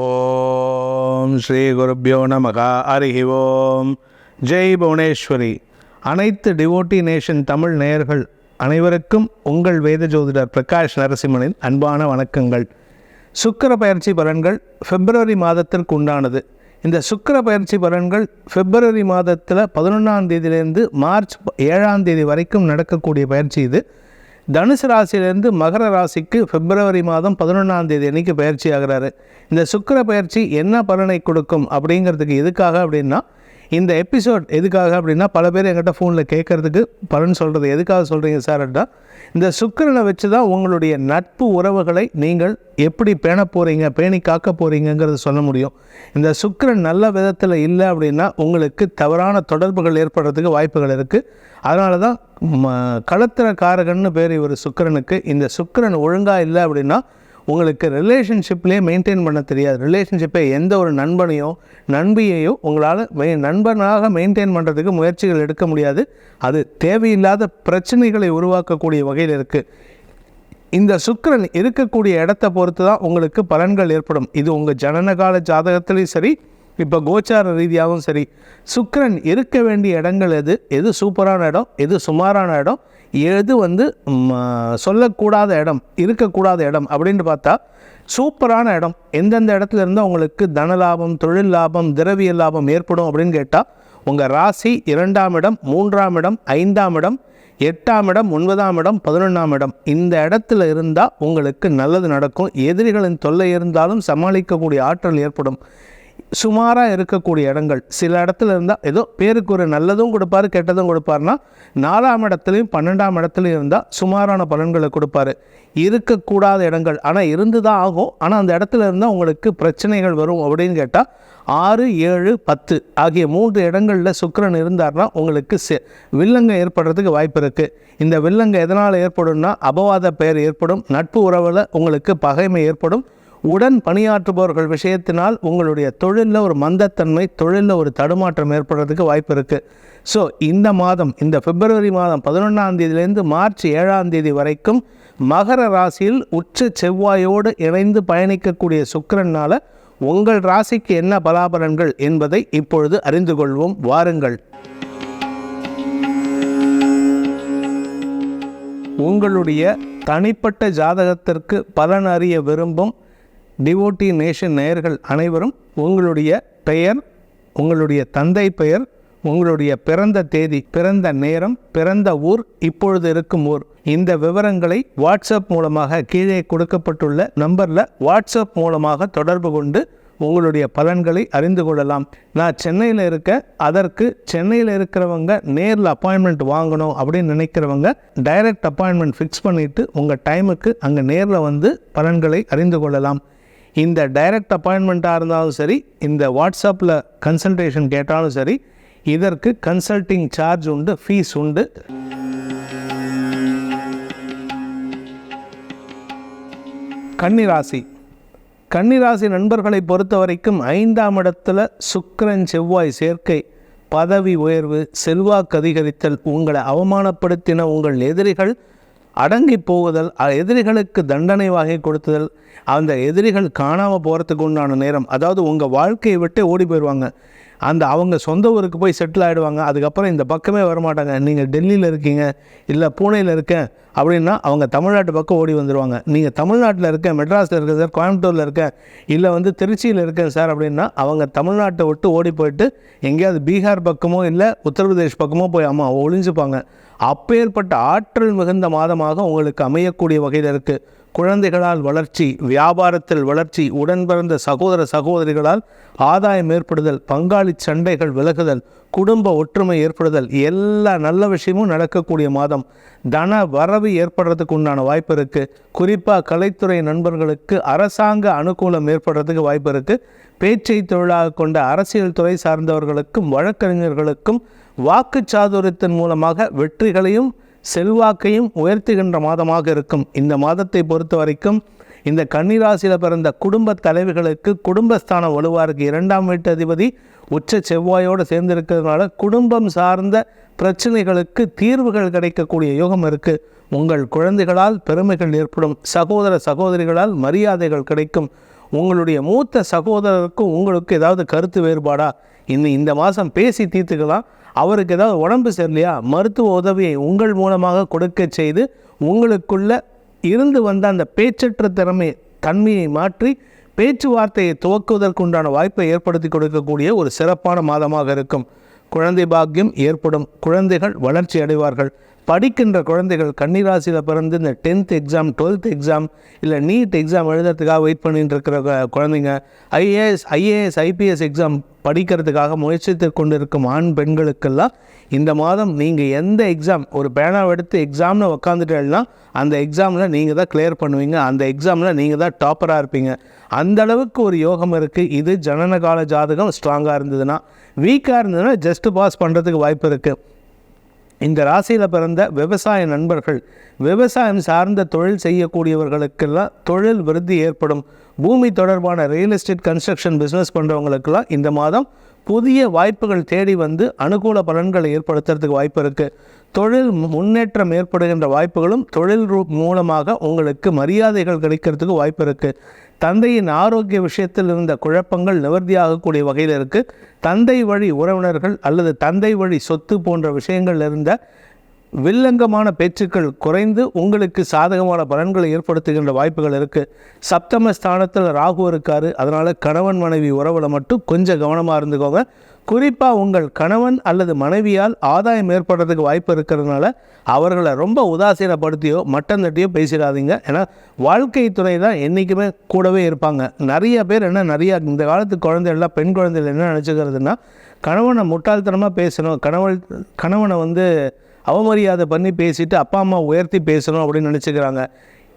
ஓம் ஸ்ரீ குருப்பியோ நமகா. அருகி ஓம். ஜெய் புவனேஸ்வரி. அனைத்து டிவோட்டி நேஷன் தமிழ் நேயர்கள் அனைவருக்கும் உங்கள் வேத ஜோதிடர் பிரகாஷ் நரசிம்மனின் அன்பான வணக்கங்கள். சுக்கர பயிற்சி பலன்கள் பிப்ரவரி மாதத்திற்கு உண்டானது. இந்த சுக்கர பயிற்சி பலன்கள் பிப்ரவரி மாதத்தில் பதினொன்றாம் தேதியிலேருந்து மார்ச் ஏழாம் தேதி வரைக்கும் நடக்கக்கூடிய பயிற்சி இது. தனுசு ராசியிலேருந்து மகர ராசிக்கு பிப்ரவரி மாதம் பதினொன்றாம் தேதி அன்னைக்கு பயிற்சி ஆகிறாரு இந்த சுக்கிர பயிற்சி என்ன பலனை கொடுக்கும் அப்படிங்கிறதுக்கு எதுக்காக அப்படின்னா இந்த எபிசோட் எதுக்காக அப்படின்னா பல பேர் எங்கிட்ட ஃபோனில் கேட்குறதுக்கு பலன் சொல்கிறது எதுக்காக சொல்கிறீங்க சார் அப்படின்னா இந்த சுக்கரனை வச்சு தான் உங்களுடைய நட்பு உறவுகளை நீங்கள் எப்படி பேண போகிறீங்க பேணி காக்க போகிறீங்கங்கிறத சொல்ல முடியும். இந்த சுக்கிரன் நல்ல விதத்தில் இல்லை அப்படின்னா உங்களுக்கு தவறான தொடர்புகள் ஏற்படுறதுக்கு வாய்ப்புகள் இருக்குது அதனால தான் ம களத்திர காரகன்னு பேர் இவர் சுக்கிரனுக்கு. இந்த சுக்கரன் ஒழுங்காக இல்லை அப்படின்னா உங்களுக்கு ரிலேஷன்ஷிப்லேயே மெயின்டைன் பண்ண தெரியாது. ரிலேஷன்ஷிப்பை எந்த ஒரு நண்பனையோ நண்பியையோ உங்களால் மெய் நண்பனாக மெயின்டைன் பண்ணுறதுக்கு முயற்சிகள் எடுக்க முடியாது. அது தேவையில்லாத பிரச்சனைகளை உருவாக்கக்கூடிய வகையில் இருக்குது இந்த சுக்கரன் இருக்கக்கூடிய இடத்த பொறுத்து தான் உங்களுக்கு பலன்கள் ஏற்படும். இது உங்கள் ஜனனகால ஜாதகத்துலேயும் சரி இப்போ கோச்சார ரீதியாகவும் சரி. சுக்கரன் இருக்க வேண்டிய இடங்கள் எது? எது சூப்பரான இடம்? எது சுமாரான இடம்? எது வந்து சொல்லக்கூடாத இடம் இருக்கக்கூடாத இடம் அப்படின்னு பார்த்தா சூப்பரான இடம். எந்தெந்த இடத்துல இருந்தால் உங்களுக்கு தன லாபம் தொழில் லாபம் திரவிய லாபம் ஏற்படும் அப்படின்னு கேட்டால் உங்கள் ராசி இரண்டாம் இடம் மூன்றாம் இடம் ஐந்தாம் இடம் எட்டாம் இடம் ஒன்பதாம் இடம் பதினொன்றாம் இடம். இந்த இடத்துல இருந்தால் உங்களுக்கு நல்லது நடக்கும். எதிரிகளின் தொல்லை இருந்தாலும் சமாளிக்கக்கூடிய ஆற்றல் ஏற்படும். சுமாராக இருக்கக்கூடிய இடங்கள். சில இடத்துல இருந்தால் ஏதோ பேருக்கு ஒரு நல்லதும் கொடுப்பாரு கெட்டதும் கொடுப்பாருன்னா நாலாம் இடத்துலையும் பன்னெண்டாம் இடத்துலையும் இருந்தால் சுமாரான பலன்களை கொடுப்பாரு. இருக்கக்கூடாத இடங்கள். ஆனால் இருந்து தான் ஆகும். ஆனால் அந்த இடத்துல இருந்தால் உங்களுக்கு பிரச்சனைகள் வரும் அப்படின்னு கேட்டால் ஆறு ஏழு பத்து ஆகிய மூன்று இடங்களில் சுக்கரன் இருந்தார்னா உங்களுக்கு செ- ஏற்படுறதுக்கு வாய்ப்பு இருக்குது இந்த வில்லங்க எதனால் ஏற்படும்னா அபவாத பெயர் ஏற்படும் நட்பு உறவில் உங்களுக்கு பகைமை ஏற்படும் உடன் பணியாற்றுபவர்கள் விஷயத்தினால் உங்களுடைய தொழிலில் ஒரு மந்தத்தன்மை தொழிலில் ஒரு தடுமாற்றம் ஏற்படுறதுக்கு வாய்ப்பு இருக்குது ஸோ இந்த மாதம் இந்த பிப்ரவரி மாதம் பதினொன்றாம் தேதியிலேருந்து மார்ச் ஏழாம் தேதி வரைக்கும் மகர ராசியில் உச்ச செவ்வாயோடு இணைந்து பயணிக்கக்கூடிய சுக்கரனால் உங்கள் ராசிக்கு என்ன பலாபலன்கள் என்பதை இப்பொழுது அறிந்து கொள்வோம். வாருங்கள். உங்களுடைய தனிப்பட்ட ஜாதகத்திற்கு பலன் அறிய விரும்பும் டிவோட்டி நேஷன் நேயர்கள் அனைவரும் உங்களுடைய பெயர் உங்களுடைய தந்தை பெயர் உங்களுடைய பிறந்த தேதி பிறந்த நேரம் பிறந்த ஊர் இப்பொழுது இருக்கும் ஊர். இந்த விவரங்களை வாட்ஸ்அப் மூலமாக கீழே கொடுக்கப்பட்டுள்ள நம்பரில் வாட்ஸ்அப் மூலமாக தொடர்பு கொண்டு உங்களுடைய பலன்களை அறிந்து கொள்ளலாம். நான் சென்னையில் இருக்க அதற்கு சென்னையில் இருக்கிறவங்க நேரில் அப்பாயின்மெண்ட் வாங்கணும் அப்படின்னு நினைக்கிறவங்க டைரக்ட் அப்பாயின்மெண்ட் ஃபிக்ஸ் பண்ணிவிட்டு உங்கள் டைமுக்கு அங்கே நேரில் வந்து பலன்களை அறிந்து கொள்ளலாம். இந்த டைரக்ட் அப்பாயின்மெண்ட்டாக இருந்தாலும் சரி இந்த வாட்ஸ்அப்பில் கன்சல்டேஷன் கேட்டாலும் சரி இதற்கு கன்சல்டிங் சார்ஜ் உண்டு ஃபீஸ் உண்டு. கன்னிராசி. கன்னிராசி நண்பர்களை பொறுத்த வரைக்கும் ஐந்தாம் இடத்துல சுக்கரன் செவ்வாய் சேர்க்கை பதவி உயர்வு செல்வாக்கு அதிகரித்தல் உங்களை அவமானப்படுத்தின உங்கள் எதிரிகள் அடங்கி போகுதல் எதிரிகளுக்கு தண்டனை வாங்கி கொடுத்துதல் அந்த எதிரிகள் காணாமல் போகிறதுக்கு உண்டான நேரம். அதாவது உங்கள் வாழ்க்கையை விட்டு ஓடி போயிடுவாங்க அந்த அவங்க சொந்த ஊருக்கு போய் செட்டில் ஆகிடுவாங்க அதுக்கப்புறம் இந்த பக்கமே வரமாட்டாங்க. நீங்கள் டெல்லியில் இருக்கீங்க இல்லை பூனேயில் இருக்கேன் அப்படின்னா அவங்க தமிழ்நாட்டு பக்கம் ஓடி வந்துடுவாங்க நீங்கள் தமிழ்நாட்டில் இருக்கேன் மெட்ராஸில் இருக்கேன் சார் கோயம்புத்தூரில் இருக்கேன் இல்லை வந்து திருச்சியில் இருக்கேன் சார் அப்படின்னா அவங்க தமிழ்நாட்டை விட்டு ஓடி போயிட்டு எங்கேயாவது பீகார் பக்கமோ இல்லை உத்தரப்பிரதேஷ் பக்கமோ போய் அம்மா ஒழிஞ்சுப்பாங்க அப்பேற்பட்ட ஆற்றல் மிகுந்த மாதமாக உங்களுக்கு அமையக்கூடிய வகையில் இருக்குது குழந்தைகளால் வளர்ச்சி வியாபாரத்தில் வளர்ச்சி உடன் பிறந்த சகோதர சகோதரிகளால் ஆதாயம் ஏற்படுதல் பங்காளி சண்டைகள் விலகுதல் குடும்ப ஒற்றுமை ஏற்படுதல் எல்லா நல்ல விஷயமும் நடக்கக்கூடிய மாதம். தன வரவு ஏற்படுறதுக்கு உண்டான வாய்ப்பு இருக்குது குறிப்பாக கலைத்துறை நண்பர்களுக்கு அரசாங்க அனுகூலம் ஏற்படுறதுக்கு வாய்ப்பு இருக்குது பேச்சை தொழிலாக கொண்ட அரசியல் துறை சார்ந்தவர்களுக்கும் வழக்கறிஞர்களுக்கும் வாக்கு சாதுரியத்தின் மூலமாக வெற்றிகளையும் செல்வாக்கையும் உயர்த்துகின்ற மாதமாக இருக்கும். இந்த மாதத்தை பொறுத்த வரைக்கும் இந்த கன்னிராசியில் பிறந்த குடும்ப தலைவிகளுக்கு குடும்பஸ்தான வலுவாக இருக்குது இரண்டாம் வீட்டு அதிபதி உச்ச செவ்வாயோடு சேர்ந்திருக்கிறதுனால குடும்பம் சார்ந்த பிரச்சனைகளுக்கு தீர்வுகள் கிடைக்கக்கூடிய யோகம் இருக்குது உங்கள் குழந்தைகளால் பெருமைகள் ஏற்படும். சகோதர சகோதரிகளால் மரியாதைகள் கிடைக்கும். உங்களுடைய மூத்த சகோதரருக்கும் உங்களுக்கு ஏதாவது கருத்து வேறுபாடா? இன்னும் இந்த மாதம் பேசி தீர்த்துக்கலாம். அவருக்கு ஏதாவது உடம்பு சரியில்லையா? மருத்துவ உதவியை உங்கள் மூலமாக கொடுக்க செய்து உங்களுக்குள்ள இருந்து வந்த அந்த பேச்சற்ற திறமை தன்மையை மாற்றி பேச்சுவார்த்தையை துவக்குவதற்குண்டான வாய்ப்பை ஏற்படுத்தி கொடுக்கக்கூடிய ஒரு சிறப்பான மாதமாக இருக்கும். குழந்தை பாக்கியம் ஏற்படும். குழந்தைகள் வளர்ச்சி அடைவார்கள். படிக்கின்ற குழந்தைகள் கன்னிராசியில் பிறந்து இந்த டென்த் எக்ஸாம் டுவெல்த் எக்ஸாம் இல்லை நீட் எக்ஸாம் எழுதுறதுக்காக வெயிட் பண்ணிட்டு இருக்கிற குழந்தைங்க ஐஏஎஸ் ஐஏஎஸ் ஐபிஎஸ் எக்ஸாம் படிக்கிறதுக்காக முயற்சித்து கொண்டிருக்கும் ஆண் பெண்களுக்கெல்லாம் இந்த மாதம் நீங்கள் எந்த எக்ஸாம் ஒரு பேனாவை எடுத்து எக்ஸாம்னு உட்காந்துட்டேன்னா அந்த எக்ஸாமில் நீங்கள் தான் கிளியர் பண்ணுவீங்க. அந்த எக்ஸாமில் நீங்கள் தான் டாப்பராக இருப்பீங்க. அந்த அளவுக்கு ஒரு யோகம் இருக்குது இது ஜனனகால ஜாதகம் ஸ்ட்ராங்காக இருந்ததுன்னா வீக்காக இருந்ததுன்னா ஜஸ்ட்டு பாஸ் பண்ணுறதுக்கு வாய்ப்பு இருக்குது இந்த ராசியில் பிறந்த விவசாய நண்பர்கள் விவசாயம் சார்ந்த தொழில் செய்யக்கூடியவர்களுக்கெல்லாம் தொழில் விருத்தி ஏற்படும். பூமி தொடர்பான ரியல் எஸ்டேட் கன்ஸ்ட்ரக்ஷன் பிஸ்னஸ் பண்ணுறவங்களுக்கெல்லாம் இந்த மாதம் புதிய வாய்ப்புகள் தேடி வந்து அனுகூல பலன்களை ஏற்படுத்துறதுக்கு வாய்ப்பு இருக்குது தொழில் முன்னேற்றம் ஏற்படுகின்ற வாய்ப்புகளும் தொழில் ரூ- மூலமாக உங்களுக்கு மரியாதைகள் கிடைக்கிறதுக்கு வாய்ப்பு இருக்குது தந்தையின் ஆரோக்கிய விஷயத்தில் இருந்த குழப்பங்கள் நிவர்த்தியாகக்கூடிய வகையில் இருக்குது தந்தை வழி உறவினர்கள் அல்லது தந்தை வழி சொத்து போன்ற விஷயங்கள் இருந்த வில்லங்கமான பேச்சுக்கள் குறைந்து உங்களுக்கு சாதகமான பலன்களை ஏற்படுத்துகின்ற வாய்ப்புகள் இருக்குது சப்தம ஸ்தானத்தில் ராகு இருக்காரு. அதனால் கணவன் மனைவி உறவில் மட்டும் கொஞ்சம் கவனமாக இருந்துக்கோங்க. குறிப்பாக உங்கள் கணவன் அல்லது மனைவியால் ஆதாயம் ஏற்படுறதுக்கு வாய்ப்பு இருக்கிறதுனால அவர்களை ரொம்ப உதாசீனப்படுத்தியோ மட்டம் தட்டியோ பேசிடாதீங்க. ஏன்னா வாழ்க்கை துணை தான் என்றைக்குமே கூடவே இருப்பாங்க. நிறைய பேர் என்ன நிறையா இந்த காலத்து குழந்தைகள்லாம் பெண் குழந்தைகள் என்ன நினச்சிக்கிறதுனா கணவனை முட்டாள்தனமாக பேசணும். கணவன் கணவனை வந்து அவமரியாதை பண்ணி பேசிட்டு அப்பா அம்மா உயர்த்தி பேசணும் அப்படின்னு நினச்சிக்கிறாங்க.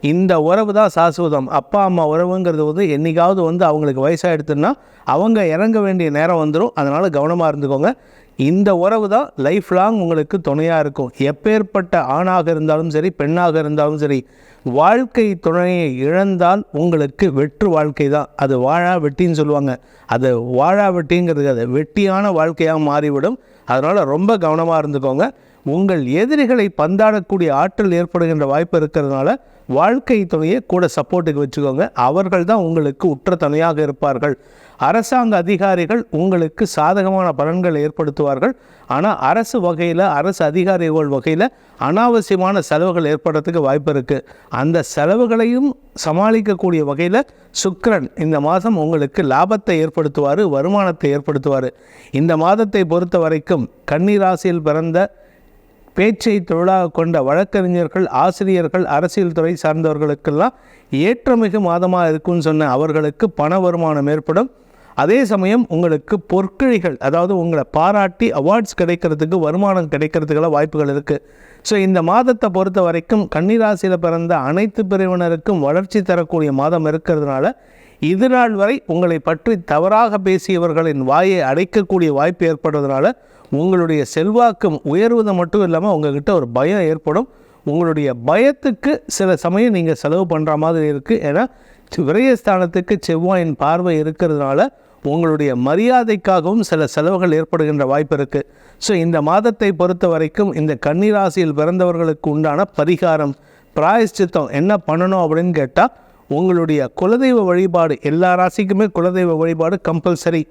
இந்த உறவு தான் சாஸ்வதம். அப்பா அம்மா உறவுங்கிறது வந்து என்றைக்காவது வந்து அவங்களுக்கு வயசாகிடுதுன்னா அவங்க இறங்க வேண்டிய நேரம் வந்துடும் அதனால் கவனமாக இருந்துக்கோங்க. இந்த உறவு தான் லைஃப் லாங் உங்களுக்கு துணையாக இருக்கும். எப்பேற்பட்ட ஆணாக இருந்தாலும் சரி பெண்ணாக இருந்தாலும் சரி வாழ்க்கை துணையை இழந்தால் உங்களுக்கு வெற்று வாழ்க்கை தான். அது வாழா வெட்டின்னு சொல்லுவாங்க. அது வாழா வெட்டிங்கிறது அது வெட்டியான வாழ்க்கையாக மாறிவிடும். அதனால் ரொம்ப கவனமாக இருந்துக்கோங்க. உங்கள் எதிரிகளை பந்தாடக்கூடிய ஆற்றல் ஏற்படுகின்ற வாய்ப்பு இருக்கிறதுனால வாழ்க்கை துணையை கூட சப்போர்ட்டுக்கு வச்சுக்கோங்க. அவர்கள் தான் உங்களுக்கு உற்ற துணையாக இருப்பார்கள். அரசாங்க அதிகாரிகள் உங்களுக்கு சாதகமான பலன்களை ஏற்படுத்துவார்கள். ஆனால் அரசு வகையில் அரசு அதிகாரிகள் வகையில் அனாவசியமான செலவுகள் ஏற்படுறதுக்கு வாய்ப்பு இருக்குது அந்த செலவுகளையும் சமாளிக்கக்கூடிய வகையில் சுக்ரன் இந்த மாதம் உங்களுக்கு லாபத்தை ஏற்படுத்துவார் வருமானத்தை ஏற்படுத்துவார். இந்த மாதத்தை பொறுத்த வரைக்கும் கன்னிராசியில் பிறந்த பேச்சை தொழிலாக கொண்ட வழக்கறிஞர்கள் ஆசிரியர்கள் அரசியல் துறை சார்ந்தவர்களுக்கெல்லாம் ஏற்றமிகு மாதமாக இருக்கும்னு சொன்ன அவர்களுக்கு பண வருமானம் ஏற்படும். அதே சமயம் உங்களுக்கு பொற்கிழிகள் அதாவது உங்களை பாராட்டி அவார்ட்ஸ் கிடைக்கிறதுக்கு வருமானம் கிடைக்கிறதுக்கெல்லாம் வாய்ப்புகள் இருக்குது ஸோ இந்த மாதத்தை பொறுத்த வரைக்கும் கன்னிராசியில் பிறந்த அனைத்து பிரிவினருக்கும் வளர்ச்சி தரக்கூடிய மாதம் இருக்கிறதுனால இது நாள் வரை உங்களை பற்றி தவறாக பேசியவர்களின் வாயை அடைக்கக்கூடிய வாய்ப்பு ஏற்படுறதுனால உங்களுடைய செல்வாக்கும் உயர்வது மட்டும் இல்லாமல் உங்ககிட்ட ஒரு பயம் ஏற்படும். உங்களுடைய பயத்துக்கு சில சமயம் நீங்கள் செலவு பண்ணுற மாதிரி இருக்குது ஏன்னா விரயஸ்தானத்துக்கு செவ்வாயின் பார்வை இருக்கிறதுனால உங்களுடைய மரியாதைக்காகவும் சில செலவுகள் ஏற்படுகின்ற வாய்ப்பு இருக்குது ஸோ இந்த மாதத்தை பொறுத்த வரைக்கும் இந்த கன்னிராசியில் பிறந்தவர்களுக்கு உண்டான பரிகாரம் பிராயஷ்சித்தம் என்ன பண்ணணும் அப்படின்னு கேட்டால் உங்களுடைய குலதெய்வ வழிபாடு எல்லா ராசிக்குமே குலதெய்வ வழிபாடு கம்பல்சரி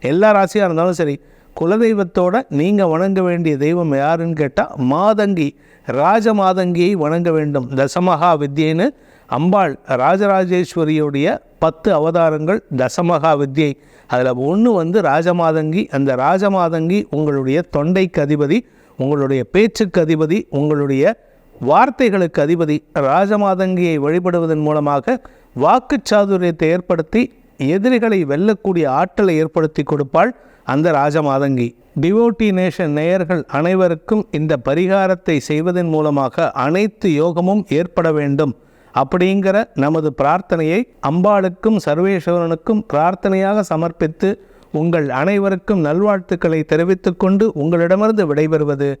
எல்லா ராசியாக இருந்தாலும் சரி குலதெய்வத்தோட நீங்கள் வணங்க வேண்டிய தெய்வம் யாருன்னு கேட்டால் மாதங்கி ராஜமாதங்கியை வணங்க வேண்டும். தசமகா வித்யைன்னு அம்பாள் ராஜராஜேஸ்வரியுடைய பத்து அவதாரங்கள் தசமகா வித்யை அதில் ஒன்று வந்து ராஜமாதங்கி அந்த ராஜமாதங்கி உங்களுடைய தொண்டைக்கு அதிபதி உங்களுடைய பேச்சுக்கு அதிபதி உங்களுடைய வார்த்தைகளுக்கு அதிபதி ராஜமாதங்கியை வழிபடுவதன் மூலமாக வாக்குச்சாதுரியத்தை ஏற்படுத்தி எதிரிகளை வெல்லக்கூடிய ஆற்றலை ஏற்படுத்தி கொடுப்பாள் அந்த ராஜமாதங்கி. டிவோட்டி நேஷன் நேயர்கள் அனைவருக்கும் இந்த பரிகாரத்தை செய்வதன் மூலமாக அனைத்து யோகமும் ஏற்பட வேண்டும். அப்படிங்கிற நமது பிரார்த்தனையை அம்பாளுக்கும் சர்வேஸ்வரனுக்கும் பிரார்த்தனையாக சமர்ப்பித்து உங்கள் அனைவருக்கும் நல்வாழ்த்துக்களை தெரிவித்துக்கொண்டு உங்களிடமிருந்து விடைபெறுவது